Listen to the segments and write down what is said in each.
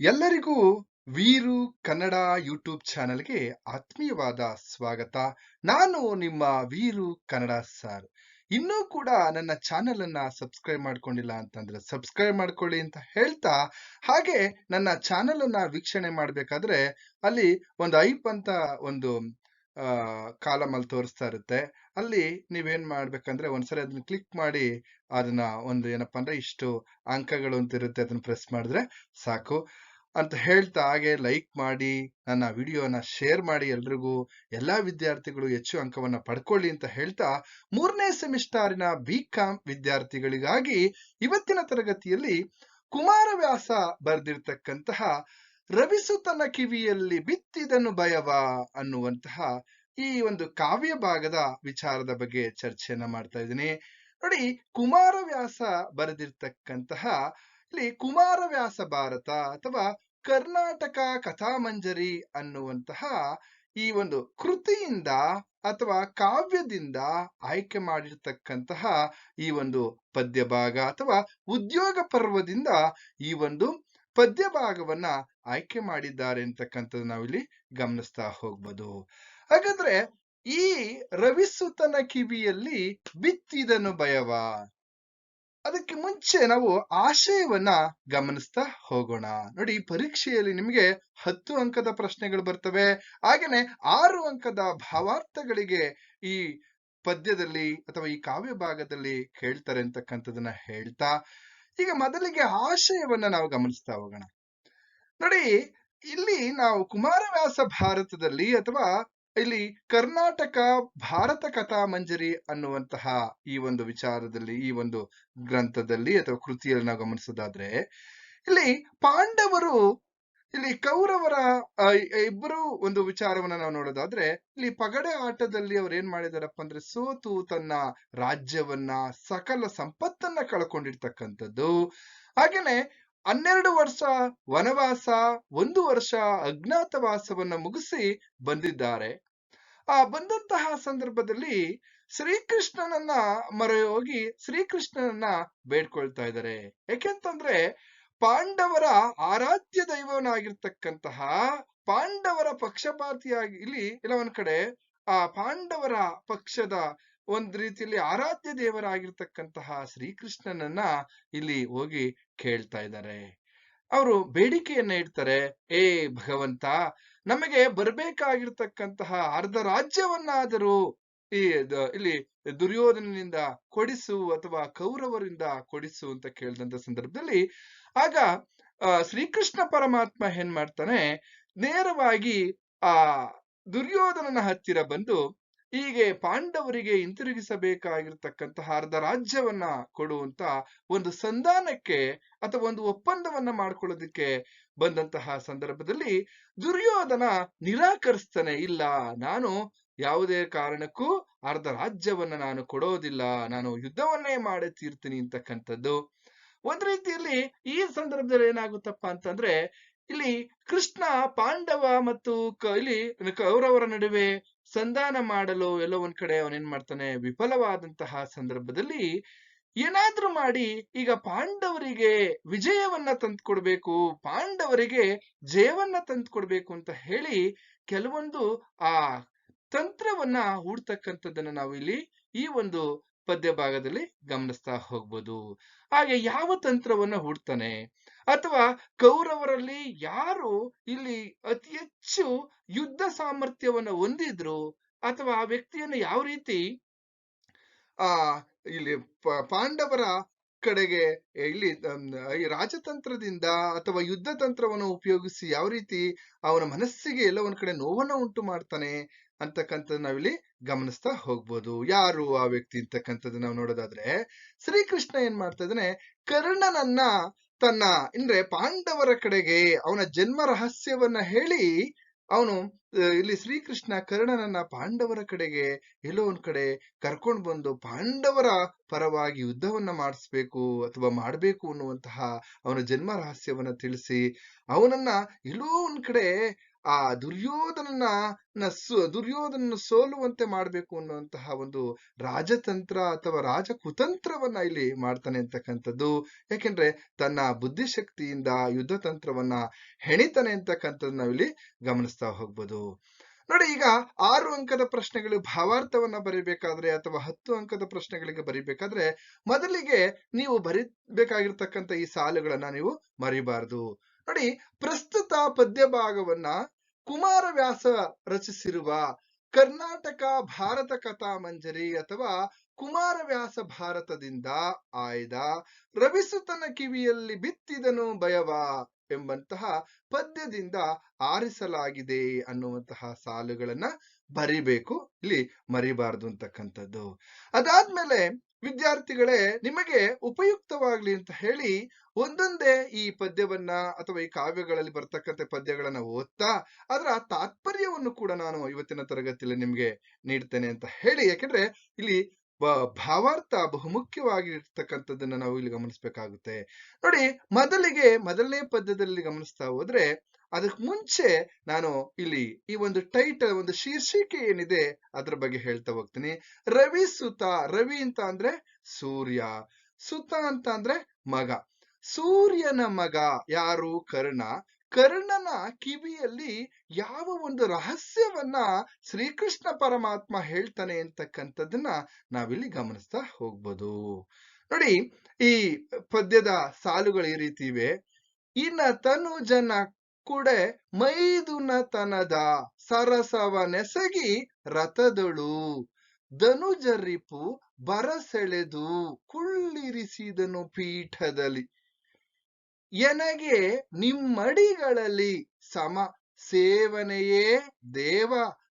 ಎಲ್ಲರಿಗೂ ವೀರು ಕನ್ನಡ ಯೂಟ್ಯೂಬ್ ಚಾನೆಲ್ಗೆ ಆತ್ಮೀಯವಾದ ಸ್ವಾಗತ. ನಾನು ನಿಮ್ಮ ವೀರು ಕನ್ನಡ ಸರ್. ಇನ್ನೂ ಕೂಡ ನನ್ನ ಚಾನೆಲ್ ಅನ್ನ ಸಬ್ಸ್ಕ್ರೈಬ್ ಮಾಡ್ಕೊಂಡಿಲ್ಲ ಅಂತಂದ್ರೆ ಸಬ್ಸ್ಕ್ರೈಬ್ ಮಾಡ್ಕೊಳ್ಳಿ ಅಂತ ಹೇಳ್ತಾ, ಹಾಗೆ ನನ್ನ ಚಾನೆಲ್ ಅನ್ನ ವೀಕ್ಷಣೆ ಮಾಡ್ಬೇಕಾದ್ರೆ ಅಲ್ಲಿ ಒಂದು ಐಪ್ ಅಂತ ಒಂದು ಕಾಲಮ್ ಅಲ್ಲಿ ತೋರಿಸ್ತಾ ಇರುತ್ತೆ. ಅಲ್ಲಿ ನೀವೇನ್ ಮಾಡ್ಬೇಕಂದ್ರೆ ಒಂದ್ಸರಿ ಅದನ್ನ ಕ್ಲಿಕ್ ಮಾಡಿ ಅದನ್ನ ಒಂದು ಏನಪ್ಪಾ ಅಂದ್ರೆ ಇಷ್ಟು ಅಂಕಗಳು ಅಂತ ಇರುತ್ತೆ, ಅದನ್ನ ಪ್ರೆಸ್ ಮಾಡಿದ್ರೆ ಸಾಕು. ಅಂತ ಹೇಳ್ತಾ ಹಾಗೆ ಲೈಕ್ ಮಾಡಿ, ನನ್ನ ವಿಡಿಯೋನ ಶೇರ್ ಮಾಡಿ ಎಲ್ರಿಗೂ, ಎಲ್ಲಾ ವಿದ್ಯಾರ್ಥಿಗಳು ಹೆಚ್ಚು ಅಂಕವನ್ನ ಪಡ್ಕೊಳ್ಳಿ ಅಂತ ಹೇಳ್ತಾ ಮೂರನೇ ಸೆಮಿಸ್ಟಾರಿನ ಬಿ ಕಾಮ್ ವಿದ್ಯಾರ್ಥಿಗಳಿಗಾಗಿ ಇವತ್ತಿನ ತರಗತಿಯಲ್ಲಿ ಕುಮಾರವ್ಯಾಸ ಬರೆದಿರ್ತಕ್ಕಂತಹ ತನ್ನ ಕಿವಿಯಲ್ಲಿ ಬಿತ್ತಿದನು ಭಯವ ಅನ್ನುವಂತಹ ಈ ಒಂದು ಕಾವ್ಯ ಭಾಗದ ವಿಚಾರದ ಬಗ್ಗೆ ಚರ್ಚೆಯನ್ನ ಮಾಡ್ತಾ ಇದ್ದೀನಿ. ನೋಡಿ, ಕುಮಾರವ್ಯಾಸ ಬರೆದಿರ್ತಕ್ಕಂತಹ ಇಲ್ಲಿ ಕುಮಾರವ್ಯಾಸ ಭಾರತ ಅಥವಾ ಕರ್ನಾಟಕ ಕಥಾಮಂಜರಿ ಅನ್ನುವಂತಹ ಈ ಒಂದು ಕೃತಿಯಿಂದ ಅಥವಾ ಕಾವ್ಯದಿಂದ ಆಯ್ಕೆ ಮಾಡಿರ್ತಕ್ಕಂತಹ ಈ ಒಂದು ಪದ್ಯಭಾಗ ಅಥವಾ ಉದ್ಯೋಗ ಪರ್ವದಿಂದ ಈ ಒಂದು ಪದ್ಯಭಾಗವನ್ನ ಆಯ್ಕೆ ಮಾಡಿದ್ದಾರೆ ಅಂತಕ್ಕಂಥದ್ದು ನಾವಿಲ್ಲಿ ಗಮನಿಸ್ತಾ ಹೋಗ್ಬೋದು. ಹಾಗಾದ್ರೆ ಈ ರವಿಸುತನ ಕಿವಿಯಲ್ಲಿ ಬಿತ್ತಿದನು ಭಯವ. ಅದಕ್ಕೆ ಮುಂಚೆ ನಾವು ಆಶಯವನ್ನ ಗಮನಿಸ್ತಾ ಹೋಗೋಣ. ನೋಡಿ, ಪರೀಕ್ಷೆಯಲ್ಲಿ ನಿಮಗೆ ಹತ್ತು ಅಂಕದ ಪ್ರಶ್ನೆಗಳು ಬರ್ತವೆ. ಹಾಗೇನೆ ಆರು ಅಂಕದ ಭಾವಾರ್ಥಗಳಿಗೆ ಈ ಪದ್ಯದಲ್ಲಿ ಅಥವಾ ಈ ಕಾವ್ಯ ಭಾಗದಲ್ಲಿ ಕೇಳ್ತಾರೆ ಅಂತಕ್ಕಂಥದನ್ನ ಹೇಳ್ತಾ, ಈಗ ಮೊದಲಿಗೆ ಆಶಯವನ್ನ ನಾವು ಗಮನಿಸ್ತಾ ಹೋಗೋಣ. ನೋಡಿ, ಇಲ್ಲಿ ನಾವು ಕುಮಾರವ್ಯಾಸ ಭಾರತದಲ್ಲಿ ಅಥವಾ ಇಲ್ಲಿ ಕರ್ನಾಟಕ ಭಾರತ ಕಥಾ ಮಂಜರಿ ಅನ್ನುವಂತಹ ಈ ಒಂದು ವಿಚಾರದಲ್ಲಿ, ಈ ಒಂದು ಗ್ರಂಥದಲ್ಲಿ ಅಥವಾ ಕೃತಿಯಲ್ಲಿ ನಾವು ಗಮನಿಸೋದಾದ್ರೆ, ಇಲ್ಲಿ ಪಾಂಡವರು, ಇಲ್ಲಿ ಕೌರವರ ಇಬ್ಬರು ಒಂದು ವಿಚಾರವನ್ನ ನಾವು ನೋಡೋದಾದ್ರೆ, ಇಲ್ಲಿ ಪಗಡೆ ಆಟದಲ್ಲಿ ಅವ್ರು ಏನ್ ಮಾಡಿದಾರಪ್ಪ ಅಂದ್ರೆ ಸೋತು ತನ್ನ ರಾಜ್ಯವನ್ನ, ಸಕಲ ಸಂಪತ್ತನ್ನ ಕಳ್ಕೊಂಡಿರ್ತಕ್ಕಂಥದ್ದು. ಹಾಗೇನೆ ಹನ್ನೆರಡು ವರ್ಷ ವನವಾಸ, ಒಂದು ವರ್ಷ ಅಜ್ಞಾತವಾಸವನ್ನ ಮುಗಿಸಿ ಬಂದಿದ್ದಾರೆ. ಆ ಬಂದಂತಹ ಸಂದರ್ಭದಲ್ಲಿ ಶ್ರೀಕೃಷ್ಣನನ್ನ ಮೊರೆ ಹೋಗಿ ಶ್ರೀಕೃಷ್ಣನನ್ನ ಬೇಡ್ಕೊಳ್ತಾ ಇದ್ದಾರೆ. ಯಾಕೆಂತಂದ್ರೆ ಪಾಂಡವರ ಆರಾಧ್ಯ ದೈವನಾಗಿರ್ತಕ್ಕಂತಹ ಪಾಂಡವರ ಪಕ್ಷಪಾತಿಯಾಗಿ ಇಲ್ಲಿ ಇಲ್ಲ ಒಂದ್ ಕಡೆ ಆ ಪಾಂಡವರ ಪಕ್ಷದ ಒಂದ್ ರೀತಿಯಲ್ಲಿ ಆರಾಧ್ಯ ದೇವರಾಗಿರ್ತಕ್ಕಂತಹ ಶ್ರೀಕೃಷ್ಣನನ್ನ ಇಲ್ಲಿ ಹೋಗಿ ಕೇಳ್ತಾ ಇದ್ದಾರೆ. ಅವರು ಬೇಡಿಕೆಯನ್ನ ಇಡ್ತಾರೆ ಏ ಭಗವಂತ ನಮಗೆ ಬರಬೇಕಾಗಿರ್ತಕ್ಕಂತಹ ಅರ್ಧ ರಾಜ್ಯವನ್ನಾದರೂ ಈ ಇಲ್ಲಿ ದುರ್ಯೋಧನನಿಂದ ಕೊಡಿಸು ಅಥವಾ ಕೌರವರಿಂದ ಕೊಡಿಸು ಅಂತ ಕೇಳಿದಂತ ಸಂದರ್ಭದಲ್ಲಿ ಆಗ ಶ್ರೀಕೃಷ್ಣ ಪರಮಾತ್ಮ ಏನ್ ಮಾಡ್ತಾನೆ ನೇರವಾಗಿ ಆ ದುರ್ಯೋಧನನ ಹತ್ತಿರ ಬಂದು ಹೀಗೆ ಪಾಂಡವರಿಗೆ ಹಿಂತಿರುಗಿಸಬೇಕಾಗಿರ್ತಕ್ಕಂತಹ ಅರ್ಧ ರಾಜ್ಯವನ್ನ ಕೊಡುವಂತ ಒಂದು ಸಂಧಾನಕ್ಕೆ ಅಥವಾ ಒಂದು ಒಪ್ಪಂದವನ್ನ ಮಾಡ್ಕೊಳ್ಳೋದಕ್ಕೆ ಬಂದಂತಹ ಸಂದರ್ಭದಲ್ಲಿ ದುರ್ಯೋಧನ ನಿರಾಕರಿಸ್ತಾನೆ, ಇಲ್ಲ, ನಾನು ಯಾವುದೇ ಕಾರಣಕ್ಕೂ ಅರ್ಧ ರಾಜ್ಯವನ್ನ ನಾನು ಕೊಡೋದಿಲ್ಲ, ನಾನು ಯುದ್ಧವನ್ನೇ ಮಾಡೇ ತೀರ್ತೀನಿ ಅಂತಕ್ಕಂಥದ್ದು. ಒಂದ್ ರೀತಿಯಲ್ಲಿ ಈ ಸಂದರ್ಭದಲ್ಲಿ ಏನಾಗುತ್ತಪ್ಪ ಅಂತಂದ್ರೆ ಇಲ್ಲಿ ಕೃಷ್ಣ, ಪಾಂಡವ ಮತ್ತು ಇಲ್ಲಿ ಕೌರವರ ನಡುವೆ ಸಂಧಾನ ಮಾಡಲು ಎಲ್ಲೋ ಒಂದ್ ಕಡೆ ಅವನೇನ್ ಮಾಡ್ತಾನೆ, ವಿಫಲವಾದಂತಹ ಸಂದರ್ಭದಲ್ಲಿ ಏನಾದ್ರೂ ಮಾಡಿ ಈಗ ಪಾಂಡವರಿಗೆ ವಿಜಯವನ್ನ ತಂದ್ಕೊಡ್ಬೇಕು ಪಾಂಡವರಿಗೆ ಜಯವನ್ನ ತಂದ್ಕೊಡ್ಬೇಕು ಅಂತ ಹೇಳಿ ಕೆಲವೊಂದು ಆ ತಂತ್ರವನ್ನ ಹೂಡ್ತಕ್ಕಂಥದ್ದನ್ನ ನಾವು ಇಲ್ಲಿ ಈ ಒಂದು ಪದ್ಯ ಭಾಗದಲ್ಲಿ ಗಮನಿಸ್ತಾ ಹೋಗ್ಬೋದು. ಹಾಗೆ ಯಾವ ತಂತ್ರವನ್ನ ಹೂಡ್ತಾನೆ? ಅಥವಾ ಕೌರವರಲ್ಲಿ ಯಾರು ಇಲ್ಲಿ ಅತಿ ಹೆಚ್ಚು ಯುದ್ಧ ಸಾಮರ್ಥ್ಯವನ್ನು ಹೊಂದಿದ್ರು ಅಥವಾ ಆ ವ್ಯಕ್ತಿಯನ್ನು ಯಾವ ರೀತಿ, ಆ, ಇಲ್ಲಿ ಪಾಂಡವರ ಕಡೆಗೆ ಇಲ್ಲಿ ರಾಜತಂತ್ರದಿಂದ ಅಥವಾ ಯುದ್ಧ ತಂತ್ರವನ್ನು ಉಪಯೋಗಿಸಿ ಯಾವ ರೀತಿ ಅವನ ಮನಸ್ಸಿಗೆ ಎಲ್ಲ ಒಂದ್ ಕಡೆ ನೋವನ್ನು ಉಂಟು ಮಾಡ್ತಾನೆ ಅಂತಕ್ಕಂಥದ್ದು ನಾವಿಲ್ಲಿ ಗಮನಿಸ್ತಾ ಹೋಗ್ಬೋದು. ಯಾರು ಆ ವ್ಯಕ್ತಿ ಅಂತಕ್ಕಂಥದ್ದು ನಾವು ನೋಡೋದಾದ್ರೆ, ಶ್ರೀಕೃಷ್ಣ ಏನ್ ಮಾಡ್ತಾ ಇದ್ದಾನೆ, ಕರ್ಣನನ್ನ ತನ್ನ, ಅಂದ್ರೆ ಪಾಂಡವರ ಕಡೆಗೆ ಅವನ ಜನ್ಮ ರಹಸ್ಯವನ್ನ ಹೇಳಿ, ಅವನು ಇಲ್ಲಿ ಶ್ರೀಕೃಷ್ಣ ಕರ್ಣನನ್ನ ಪಾಂಡವರ ಕಡೆಗೆ ಎಲ್ಲೋ ಒಂದ್ ಕಡೆ ಕರ್ಕೊಂಡು ಬಂದು ಪಾಂಡವರ ಪರವಾಗಿ ಯುದ್ಧವನ್ನ ಮಾಡಿಸ್ಬೇಕು ಅಥವಾ ಮಾಡ್ಬೇಕು ಅನ್ನುವಂತಹ ಅವನ ಜನ್ಮ ರಹಸ್ಯವನ್ನ ತಿಳಿಸಿ, ಅವನನ್ನ ಎಲ್ಲೋ ಒಂದ್ ಕಡೆ ಆ ದುರ್ಯೋಧನನ ದುರ್ಯೋಧನ ಸೋಲುವಂತೆ ಮಾಡಬೇಕು ಅನ್ನುವಂತಹ ಒಂದು ರಾಜತಂತ್ರ ಅಥವಾ ರಾಜಕುತಂತ್ರವನ್ನ ಇಲ್ಲಿ ಮಾಡ್ತಾನೆ ಅಂತಕ್ಕಂಥದ್ದು. ಯಾಕೆಂದ್ರೆ ತನ್ನ ಬುದ್ಧಿಶಕ್ತಿಯಿಂದ ಯುದ್ಧ ತಂತ್ರವನ್ನ ಹೆಣಿತಾನೆ ಅಂತಕ್ಕಂಥದ್ದು ನಾವಿಲ್ಲಿ ಗಮನಿಸ್ತಾ ಹೋಗ್ಬೋದು. ನೋಡಿ, ಈಗ ಆರು ಅಂಕದ ಪ್ರಶ್ನೆಗಳು ಭಾವಾರ್ಥವನ್ನ ಬರಿಬೇಕಾದ್ರೆ ಅಥವಾ ಹತ್ತು ಅಂಕದ ಪ್ರಶ್ನೆಗಳಿಗೆ ಬರಿಬೇಕಾದ್ರೆ ಮೊದಲಿಗೆ ನೀವು ಬರಿಬೇಕಾಗಿರ್ತಕ್ಕಂಥ ಈ ಸಾಲುಗಳನ್ನ ನೀವು ಮರಿಬಾರದು. ನೋಡಿ, ಪ್ರಸ್ತುತ ಪದ್ಯ ಭಾಗವನ್ನ ಕುಮಾರವ್ಯಾಸ ರಚಿಸಿರುವ ಕರ್ನಾಟಕ ಭಾರತ ಕಥಾ ಮಂಜರಿ ಅಥವಾ ಕುಮಾರವ್ಯಾಸ ಭಾರತದಿಂದ ಆಯ್ದ ರವಿಸುತನ ಕಿವಿಯಲ್ಲಿ ಬಿತ್ತಿದನು ಭಯವ ಎಂಬಂತಹ ಪದ್ಯದಿಂದ ಆರಿಸಲಾಗಿದೆ ಅನ್ನುವಂತಹ ಸಾಲುಗಳನ್ನ ಬರಿಬೇಕು. ಇಲ್ಲಿ ಮರಿಬಾರದು ಅಂತಕ್ಕಂಥದ್ದು. ಅದಾದ್ಮೇಲೆ ವಿದ್ಯಾರ್ಥಿಗಳೇ, ನಿಮಗೆ ಉಪಯುಕ್ತವಾಗ್ಲಿ ಅಂತ ಹೇಳಿ ಒಂದೊಂದೇ ಈ ಪದ್ಯವನ್ನ ಅಥವಾ ಈ ಕಾವ್ಯಗಳಲ್ಲಿ ಬರ್ತಕ್ಕಂಥ ಪದ್ಯಗಳನ್ನ ಓದ್ತಾ, ಅದರ ತಾತ್ಪರ್ಯವನ್ನು ಕೂಡ ನಾನು ಇವತ್ತಿನ ತರಗತಿಯಲ್ಲಿ ನಿಮ್ಗೆ ನೀಡ್ತೇನೆ ಅಂತ ಹೇಳಿ. ಯಾಕೆಂದ್ರೆ ಇಲ್ಲಿ ಭಾವಾರ್ಥ ಬಹುಮುಖ್ಯವಾಗಿರ್ತಕ್ಕಂಥದ್ದನ್ನ ನಾವು ಇಲ್ಲಿ ಗಮನಿಸ್ಬೇಕಾಗುತ್ತೆ. ನೋಡಿ, ಮೊದಲಿಗೆ, ಮೊದಲನೇ ಪದ್ಯದಲ್ಲಿ ಗಮನಿಸ್ತಾ ಹೋದ್ರೆ ಅದಕ್ಕೆ ಮುಂಚೆ ನಾನು ಇಲ್ಲಿ ಈ ಒಂದು ಟೈಟಲ್ ಒಂದು ಶೀರ್ಷಿಕೆ ಏನಿದೆ, ಅದ್ರ ಬಗ್ಗೆ ಹೇಳ್ತಾ ಹೋಗ್ತೀನಿ. ರವಿ ಸುತ, ರವಿ ಅಂತ ಅಂದ್ರೆ ಸೂರ್ಯ, ಸುತ ಅಂತ ಅಂದ್ರೆ ಮಗ. ಸೂರ್ಯನ ಮಗ ಯಾರು? ಕರ್ಣ. ಕರ್ಣನ ಕಿವಿಯಲ್ಲಿ ಯಾವ ಒಂದು ರಹಸ್ಯವನ್ನ ಶ್ರೀಕೃಷ್ಣ ಪರಮಾತ್ಮ ಹೇಳ್ತಾನೆ ಅಂತಕ್ಕಂಥದ್ದನ್ನ ನಾವಿಲ್ಲಿ ಗಮನಿಸ್ತಾ ಹೋಗ್ಬೋದು. ನೋಡಿ, ಈ ಪದ್ಯದ ಸಾಲುಗಳು ಈ ರೀತಿ ಇವೆ. ಇನ್ನ ತನು ಜನ ಕುಡೆ ಮೈದುನ ತನದ ಸರಸವ ನೆಸಗಿ ರಥದಳು. ಧನುಜರಿಪು ಬರಸೆಳೆದು ಕುಳ್ಳಿರಿಸಿದನು ಪೀಠದಲ್ಲಿ. ಎನಗೆ ನಿಮ್ಮಡಿಗಳಲ್ಲಿ ಸಮ ಸೇವನೆಯೇ ದೇವ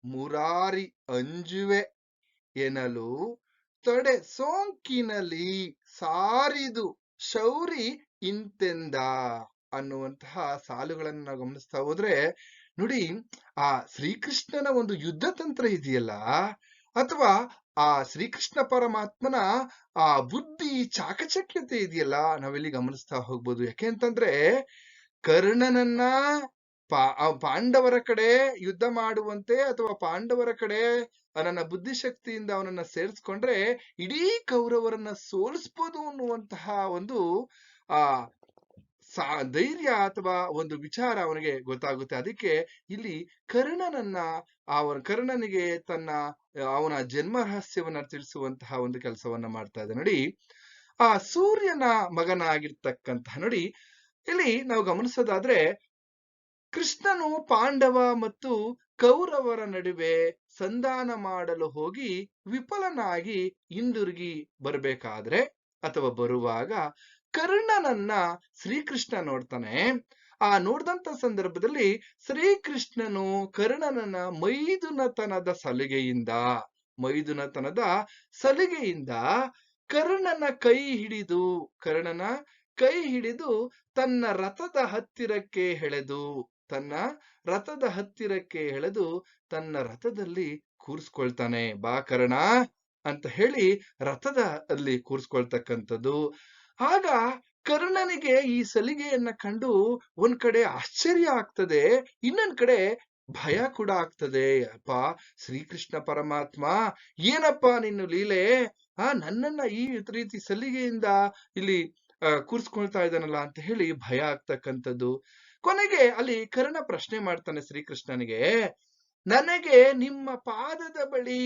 ಮುರಾರಿ ಅಂಜುವೆ ಎನಲು ತೊಡೆ ಸೋಂಕಿನಲ್ಲಿ ಸಾರಿದು ಶೌರಿ ಇಂತೆಂದ ಅನ್ನುವಂತಹ ಸಾಲುಗಳನ್ನು ಗಮನಿಸ್ತಾ ಹೋದ್ರೆ, ನೋಡಿ ಆ ಶ್ರೀಕೃಷ್ಣನ ಒಂದು ಯುದ್ಧ ತಂತ್ರ ಇದೆಯಲ್ಲ, ಅಥವಾ ಆ ಶ್ರೀಕೃಷ್ಣ ಪರಮಾತ್ಮನ ಆ ಬುದ್ಧಿ ಚಾಕಚಕ್ಯತೆ ಇದೆಯಲ್ಲ, ನಾವೆಲ್ಲಿ ಗಮನಿಸ್ತಾ ಹೋಗ್ಬೋದು. ಯಾಕೆ ಅಂತಂದ್ರೆ, ಕರ್ಣನನ್ನ ಪಾಂಡವರ ಕಡೆ ಯುದ್ಧ ಮಾಡುವಂತೆ ಅಥವಾ ಪಾಂಡವರ ಕಡೆ ನನ್ನ ಬುದ್ಧಿಶಕ್ತಿಯಿಂದ ಅವನನ್ನ ಸೇರಿಸ್ಕೊಂಡ್ರೆ ಇಡೀ ಕೌರವರನ್ನ ಸೋಲಿಸ್ಬೋದು ಅನ್ನುವಂತಹ ಒಂದು, ಆ ಧೈರ್ಯ ಅಥವಾ ಒಂದು ವಿಚಾರ ಅವನಿಗೆ ಗೊತ್ತಾಗುತ್ತೆ. ಅದಕ್ಕೆ ಇಲ್ಲಿ ಕರ್ಣನನ್ನ ಅವನ ಕರ್ಣನಿಗೆ ತನ್ನ, ಅವನ ಜನ್ಮ ರಹಸ್ಯವನ್ನ ತಿಳಿಸುವಂತಹ ಒಂದು ಕೆಲಸವನ್ನ ಮಾಡ್ತಾ ಇದೆ ನೋಡಿ, ಆ ಸೂರ್ಯನ ಮಗನಾಗಿರ್ತಕ್ಕಂತಹ, ನೋಡಿ, ಇಲ್ಲಿ ನಾವು ಗಮನಿಸೋದಾದ್ರೆ, ಕೃಷ್ಣನು ಪಾಂಡವ ಮತ್ತು ಕೌರವರ ನಡುವೆ ಸಂಧಾನ ಮಾಡಲು ಹೋಗಿ ವಿಫಲನಾಗಿ ಹಿಂದಿರುಗಿ ಬರಬೇಕಾದ್ರೆ, ಅಥವಾ ಬರುವಾಗ ಕರ್ಣನನ್ನ ಶ್ರೀಕೃಷ್ಣ ನೋಡ್ತಾನೆ. ಆ ನೋಡಿದಂತ ಸಂದರ್ಭದಲ್ಲಿ ಶ್ರೀಕೃಷ್ಣನು ಕರ್ಣನನ್ನ ಮೈದುನತನದ ಸಲಿಗೆಯಿಂದ ಮೈದುನತನದ ಸಲಿಗೆಯಿಂದ ಕರ್ಣನ ಕೈ ಹಿಡಿದು, ಕರ್ಣನ ಕೈ ಹಿಡಿದು ತನ್ನ ರಥದ ಹತ್ತಿರಕ್ಕೆ ಎಳೆದು ತನ್ನ ರಥದ ಹತ್ತಿರಕ್ಕೆ ಎಳೆದು ತನ್ನ ರಥದಲ್ಲಿ ಕೂರಿಸ್ಕೊಳ್ತಾನೆ. ಬಾ ಕರ್ಣ ಅಂತ ಹೇಳಿ ರಥದ ಅಲ್ಲಿ ಕೂರಿಸ್ಕೊಳ್ತಕ್ಕಂಥದ್ದು. ಆಗ ಕರ್ಣನಿಗೆ ಈ ಸಲಿಗೆಯನ್ನ ಕಂಡು ಒಂದ್ ಕಡೆ ಆಶ್ಚರ್ಯ ಆಗ್ತದೆ, ಇನ್ನೊಂದ್ ಕಡೆ ಭಯ ಕೂಡ ಆಗ್ತದೆ. ಅಪ್ಪ, ಶ್ರೀಕೃಷ್ಣ ಪರಮಾತ್ಮ, ಏನಪ್ಪ ನಿನ್ನ ಲೀಲೆ? ಆ, ನನ್ನನ್ನ ಈ ರೀತಿ ಸಲಿಗೆಯಿಂದ ಇಲ್ಲಿ ಕೂರ್ಸ್ಕೊಳ್ತಾ ಇದ್ದಾನಲ್ಲ ಅಂತ ಹೇಳಿ ಭಯ ಆಗ್ತಕ್ಕಂಥದ್ದು. ಕೊನೆಗೆ ಅಲ್ಲಿ ಕರ್ಣ ಪ್ರಶ್ನೆ ಮಾಡ್ತಾನೆ ಶ್ರೀಕೃಷ್ಣನಿಗೆ, ನನಗೆ ನಿಮ್ಮ ಪಾದದ ಬಳಿ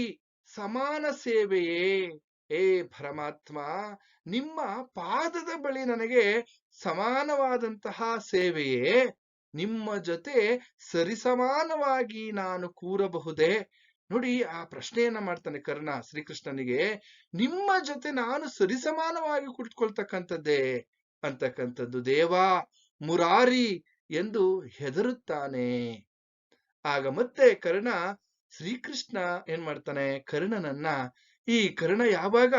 ಸಮಾನ ಸೇವೆಯೇ? ಏ ಪರಮಾತ್ಮ, ನಿಮ್ಮ ಪಾದದ ಬಳಿ ನನಗೆ ಸಮಾನವಾದಂತಹ ಸೇವೆಯೇ? ನಿಮ್ಮ ಜೊತೆ ಸರಿಸಮಾನವಾಗಿ ನಾನು ಕೂರಬಹುದೇ? ನೋಡಿ, ಆ ಪ್ರಶ್ನೆಯನ್ನ ಮಾಡ್ತಾನೆ ಕರ್ಣ ಶ್ರೀಕೃಷ್ಣನಿಗೆ. ನಿಮ್ಮ ಜೊತೆ ನಾನು ಸರಿಸಮಾನವಾಗಿ ಕುಳಿತುಕೊಳ್ತಕ್ಕಂಥದ್ದೇ ಅಂತಕ್ಕಂಥದ್ದು ದೇವಾ ಮುರಾರಿ ಎಂದು ಹೆದರುತ್ತಾನೆ. ಆಗ ಮತ್ತೆ ಕರ್ಣ ಶ್ರೀಕೃಷ್ಣ ಏನ್ ಮಾಡ್ತಾನೆ? ಕರ್ಣನನ್ನ ಈ ಕರ್ಣ ಯಾವಾಗ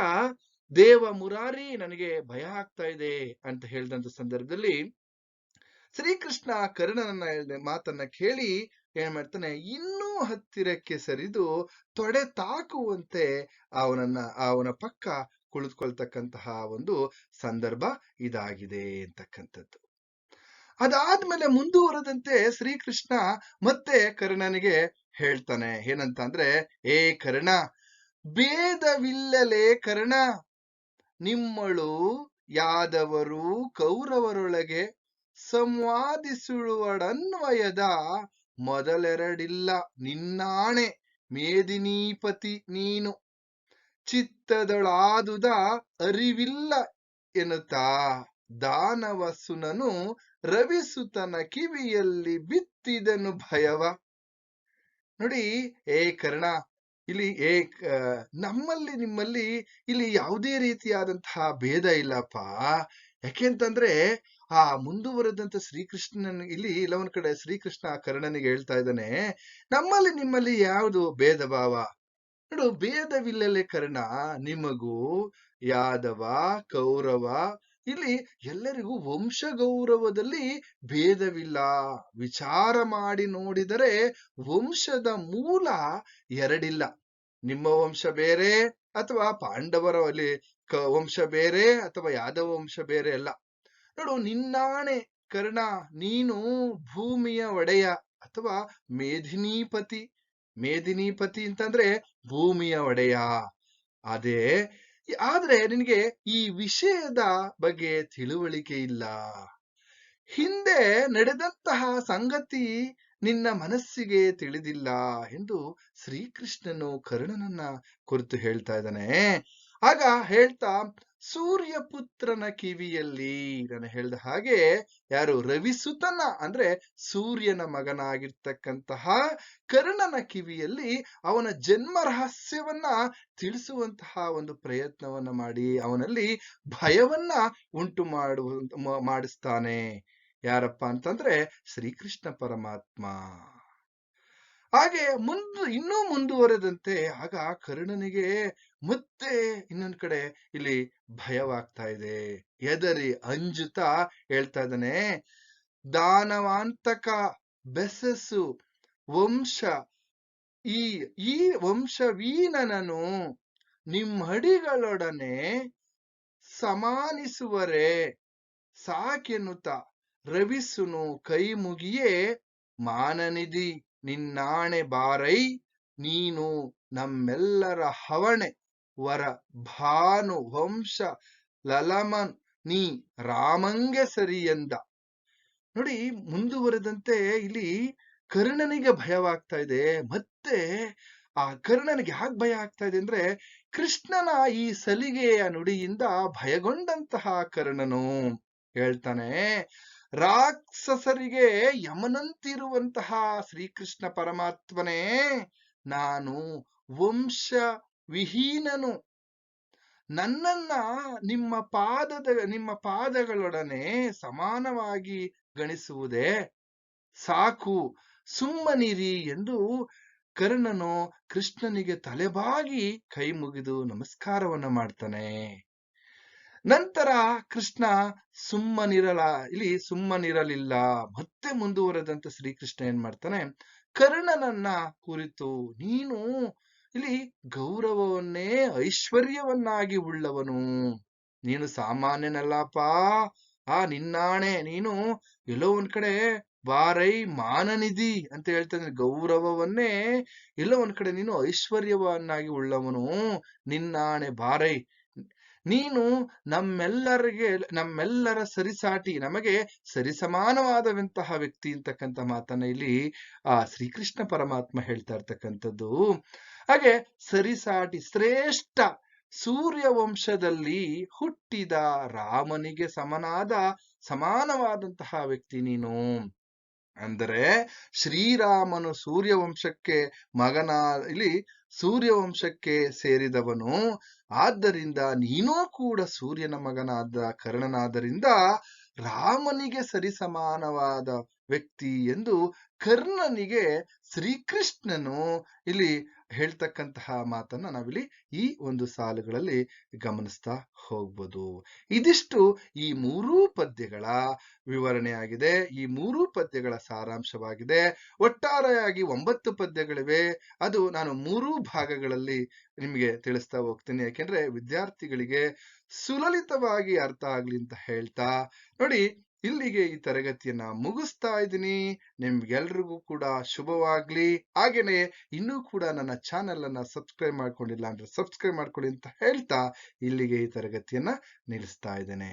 ದೇವ ಮುರಾರಿ ನನಗೆ ಭಯ ಆಗ್ತಾ ಇದೆ ಅಂತ ಹೇಳಿದಂತ ಸಂದರ್ಭದಲ್ಲಿ ಶ್ರೀಕೃಷ್ಣ ಕರ್ಣನನ್ನ ಮಾತನ್ನ ಕೇಳಿ ಏನ್ ಮಾಡ್ತಾನೆ, ಇನ್ನೂ ಹತ್ತಿರಕ್ಕೆ ಸರಿದು ತೊಡೆ ತಾಕುವಂತೆ ಅವನನ್ನ, ಅವನ ಪಕ್ಕ ಕುಳಿತುಕೊಳ್ತಕ್ಕಂತಹ ಒಂದು ಸಂದರ್ಭ ಇದಾಗಿದೆ ಅಂತಕ್ಕಂಥದ್ದು. ಅದಾದ್ಮೇಲೆ ಮುಂದುವರೆದಂತೆ ಶ್ರೀಕೃಷ್ಣ ಮತ್ತೆ ಕರ್ಣನಿಗೆ ಹೇಳ್ತಾನೆ, ಏನಂತ ಅಂದ್ರೆ, ಏ ಕರ್ಣ ಭೇದವಿಲ್ಲಲೇ ಕರ್ಣ. ನಿಮ್ಮಳು ಯಾದವರು ಕೌರವರೊಳಗೆ ಸಂವಾದಿಸುವಡನ್ವಯದ ಮೊದಲೆರಡಿಲ್ಲ ನಿನ್ನಾಣೆ ಮೇದಿನೀಪತಿ ನೀನು. ಚಿತ್ತದೊಳಾದುದ ಅರಿವಿಲ್ಲ ಎನ್ನುತ್ತಾ ದಾನವಸುನನು ರವಿಸುತನ ಕಿವಿಯಲ್ಲಿ ಬಿತ್ತಿದನು ಭಯವ. ನೋಡಿ, ಏ ಕರ್ಣ ಇಲ್ಲಿ ಏ ನಮ್ಮಲ್ಲಿ ನಿಮ್ಮಲ್ಲಿ ಇಲ್ಲಿ ಯಾವುದೇ ರೀತಿಯಾದಂತಹ ಭೇದ ಇಲ್ಲಪ್ಪ. ಯಾಕೆಂತಂದ್ರೆ ಆ ಮುಂದುವರೆದಂತ ಶ್ರೀಕೃಷ್ಣನ್, ಇಲ್ಲಿ ಇಲ್ಲವನ್ ಕಡೆ ಶ್ರೀಕೃಷ್ಣ ಕರ್ಣನಿಗೆ ಹೇಳ್ತಾ ಇದ್ದಾನೆ, ನಮ್ಮಲ್ಲಿ ನಿಮ್ಮಲ್ಲಿ ಯಾವುದು ಭೇದ ಭಾವ ನೋಡು, ಭೇದವಿಲ್ಲಲೆ ಕರ್ಣ ನಿಮಗೂ ಯಾದವ, ಕೌರವ ಇಲ್ಲಿ ಎಲ್ಲರಿಗೂ ವಂಶ ಗೌರವದಲ್ಲಿ ಭೇದವಿಲ್ಲ. ವಿಚಾರ ಮಾಡಿ ನೋಡಿದರೆ ವಂಶದ ಮೂಲ ಎರಡಿಲ್ಲ. ನಿಮ್ಮ ವಂಶ ಬೇರೆ ಅಥವಾ ಪಾಂಡವರ ಕ- ವಂಶ ಬೇರೆ ಅಥವಾ ಯಾದವ ವಂಶ ಬೇರೆ ಅಲ್ಲ. ನೋಡು, ನಿನ್ನಾಣೆ ಕರ್ಣ ನೀನು ಭೂಮಿಯ ಒಡೆಯ ಅಥವಾ ಮೇಧಿನೀಪತಿ. ಮೇಧಿನೀಪತಿ ಅಂತಂದ್ರೆ ಭೂಮಿಯ ಒಡೆಯ. ಅದೇ ಆದ್ರೆ ನಿನಗೆ ಈ ವಿಷಯದ ಬಗ್ಗೆ ತಿಳುವಳಿಕೆ ಇಲ್ಲ. ಹಿಂದೆ ನಡೆದಂತಹ ಸಂಗತಿ ನಿನ್ನ ಮನಸ್ಸಿಗೆ ತಿಳಿದಿಲ್ಲ ಎಂದು ಶ್ರೀಕೃಷ್ಣನು ಕರುಣನನ್ನ ಕುರಿತು ಹೇಳ್ತಾ ಇದ್ದಾನೆ. ಆಗ ಹೇಳ್ತಾ ಸೂರ್ಯ ಪುತ್ರನ ಕಿವಿಯಲ್ಲಿ ನಾನು ಹೇಳಿದ ಹಾಗೆ ಯಾರು ರವಿಸುತನ ಅಂದ್ರೆ ಸೂರ್ಯನ ಮಗನಾಗಿರ್ತಕ್ಕಂತಹ ಕರ್ಣನ ಕಿವಿಯಲ್ಲಿ ಅವನ ಜನ್ಮ ರಹಸ್ಯವನ್ನ ತಿಳಿಸುವಂತಹ ಒಂದು ಪ್ರಯತ್ನವನ್ನ ಮಾಡಿ ಅವನಲ್ಲಿ ಭಯವನ್ನ ಉಂಟು ಮಾಡುವ ಮಾಡಿಸ್ತಾನೆ. ಯಾರಪ್ಪ ಅಂತಂದ್ರೆ ಶ್ರೀಕೃಷ್ಣ ಪರಮಾತ್ಮ. ಹಾಗೆ ಮುಂದು, ಇನ್ನೂ ಮುಂದುವರೆದಂತೆ ಆಗ ಕರ್ಣನಿಗೆ ಮತ್ತೆ ಇನ್ನೊಂದ್ ಕಡೆ ಇಲ್ಲಿ ಭಯವಾಗ್ತಾ ಇದೆ. ಎದರಿ ಅಂಜುತ ಹೇಳ್ತಾ ಇದ್ದಾನೆ, ದಾನವಾಂತಕ ಬೆಸಸು ವಂಶ, ಈ ಈ ವಂಶವೀನನನು ನಿಮ್ಮಡಿಗಳೊಡನೆ ಸಮಾನಿಸುವರೆ, ಸಾಕೆನ್ನುತ್ತ ರವಿಸುನು ಕೈ ಮುಗಿಯೇ ಮಾನನಿಧಿ. ನಿನ್ನಾಣೆ ಬಾರೈ ನೀನು ನಮ್ಮೆಲ್ಲರ ಹವಣೆ. ವರ ಭಾನು ವಂಶ ಲಲಮನ್ ನೀ ರಾಮಂಗೆ ಸರಿ ಎಂದ. ನೋಡಿ ಮುಂದುವರೆದಂತೆ ಇಲ್ಲಿ ಕರ್ಣನಿಗೆ ಭಯವಾಗ್ತಾ ಇದೆ. ಮತ್ತೆ ಆ ಕರ್ಣನಿಗೆ ಯಾಕೆ ಭಯ ಆಗ್ತಾ ಇದೆ ಅಂದ್ರೆ ಕೃಷ್ಣನ ಈ ಸಲಿಗೆಯ ನುಡಿಯಿಂದ ಭಯಗೊಂಡಂತಹ ಕರ್ಣನು ಹೇಳ್ತಾನೆ ರಾಕ್ಷಸರಿಗೆ ಯಮನಂತಿರುವಂತಹ ಶ್ರೀಕೃಷ್ಣ ಪರಮಾತ್ಮನೇ, ನಾನು ವಂಶ ವಿಹೀನನು ನನ್ನನ್ನ ನಿಮ್ಮ ಪಾದದ, ನಿಮ್ಮ ಪಾದಗಳೊಡನೆ ಸಮಾನವಾಗಿ ಗಣಿಸುವುದೇ ಸಾಕು. ಸುಮ್ಮನಿರಿ ಎಂದು ಕರ್ಣನು ಕೃಷ್ಣನಿಗೆ ತಲೆಬಾಗಿ ಕೈ ಮುಗಿದು ನಮಸ್ಕಾರವನ್ನ ಮಾಡ್ತಾನೆ. ನಂತರ ಕೃಷ್ಣ ಸುಮ್ಮನಿರಲ, ಇಲ್ಲಿ ಸುಮ್ಮನಿರಲಿಲ್ಲ. ಮತ್ತೆ ಮುಂದುವರೆದಂತ ಶ್ರೀಕೃಷ್ಣ ಏನ್ ಮಾಡ್ತಾನೆ, ಕರ್ಣನನ್ನ ಕುರಿತು, ನೀನು ಇಲ್ಲಿ ಗೌರವವನ್ನೇ, ಐಶ್ವರ್ಯವನ್ನಾಗಿ ಉಳ್ಳವನು. ನೀನು ಸಾಮಾನ್ಯನಲ್ಲಪ್ಪ. ಆ ನಿನ್ನಾಣೆ, ನೀನು ಎಲ್ಲೋ ಒಂದ್ ಕಡೆ ಬಾರೈ ಮಾನನಿಧಿ ಅಂತ ಹೇಳ್ತಾನೆ ಗೌರವವನ್ನೇ, ಎಲ್ಲೋ ಒಂದ್ ಕಡೆ ನೀನು ಐಶ್ವರ್ಯವನ್ನಾಗಿ ಉಳ್ಳವನು. ನಿನ್ನಾಣೆ ಬಾರೈ. ನೀನು ನಮ್ಮೆಲ್ಲರಿಗೆ, ನಮ್ಮೆಲ್ಲರ ಸರಿಸಾಟಿ, ನಮಗೆ ಸರಿಸಮಾನವಾದವಂತಹ ವ್ಯಕ್ತಿ ಅಂತಕ್ಕಂಥ ಮಾತನ್ನ ಇಲ್ಲಿ, ಆ ಶ್ರೀಕೃಷ್ಣ ಪರಮಾತ್ಮ ಹೇಳ್ತಾ ಇರ್ತಕ್ಕಂಥದ್ದು. ಹಾಗೆ ಸರಿಸಾಟಿ, ಶ್ರೇಷ್ಠ ಸೂರ್ಯ ವಂಶದಲ್ಲಿ ಹುಟ್ಟಿದ ರಾಮನಿಗೆ ಸಮನಾದ, ಸಮಾನವಾದಂತಹ ವ್ಯಕ್ತಿ ನೀನು. ಅಂದರೆ ಶ್ರೀರಾಮನು ಸೂರ್ಯವಂಶಕ್ಕೆ ಮಗನ ಇಲ್ಲಿ ಸೂರ್ಯವಂಶಕ್ಕೆ ಸೇರಿದವನು. ಆದ್ದರಿಂದ ನೀನೂ ಕೂಡ ಸೂರ್ಯನ ಮಗನಾದ ಕರ್ಣನಾದರಿಂದ ರಾಮನಿಗೆ ಸರಿಸಮಾನವಾದ ವ್ಯಕ್ತಿ ಎಂದು ಕರ್ಣನಿಗೆ ಶ್ರೀಕೃಷ್ಣನು ಇಲ್ಲಿ ಹೇಳ್ತಕ್ಕಂತಹ ಮಾತನ್ನ ನಾವಿಲ್ಲಿ ಈ ಒಂದು ಸಾಲುಗಳಲ್ಲಿ ಗಮನಿಸ್ತಾ ಹೋಗ್ಬೋದು. ಇದಿಷ್ಟು ಈ ಮೂರೂ ಪದ್ಯಗಳ ವಿವರಣೆಯಾಗಿದೆ. ಈ ಮೂರೂ ಪದ್ಯಗಳ ಸಾರಾಂಶವಾಗಿದೆ. ಒಟ್ಟಾರೆಯಾಗಿ ಒಂಬತ್ತು ಪದ್ಯಗಳಿವೆ. ಅದು ನಾನು ಮೂರೂ ಭಾಗಗಳಲ್ಲಿ ನಿಮಗೆ ತಿಳಿಸ್ತಾ ಹೋಗ್ತೀನಿ. ಯಾಕೆಂದ್ರೆ ವಿದ್ಯಾರ್ಥಿಗಳಿಗೆ ಸುಲಲಿತವಾಗಿ ಅರ್ಥ ಆಗ್ಲಿ ಅಂತ ಹೇಳ್ತಾ ನೋಡಿ ಇಲ್ಲಿಗೆ ಈ ತರಗತಿಯನ್ನ ಮುಗಿಸ್ತಾ ಇದ್ದೀನಿ. ನಿಮ್ಗೆಲ್ರಿಗೂ ಕೂಡ ಶುಭವಾಗ್ಲಿ. ಹಾಗೇನೆ ಇನ್ನೂ ಕೂಡ ನನ್ನ ಚಾನೆಲ್ ಅನ್ನ ಸಬ್ಸ್ಕ್ರೈಬ್ ಮಾಡ್ಕೊಂಡಿಲ್ಲ ಅಂದ್ರೆ ಸಬ್ಸ್ಕ್ರೈಬ್ ಮಾಡ್ಕೊಳ್ಳಿ ಅಂತ ಹೇಳ್ತಾ ಇಲ್ಲಿಗೆ ಈ ತರಗತಿಯನ್ನ ನಿಲ್ಲಿಸ್ತಾ ಇದ್ದೇನೆ.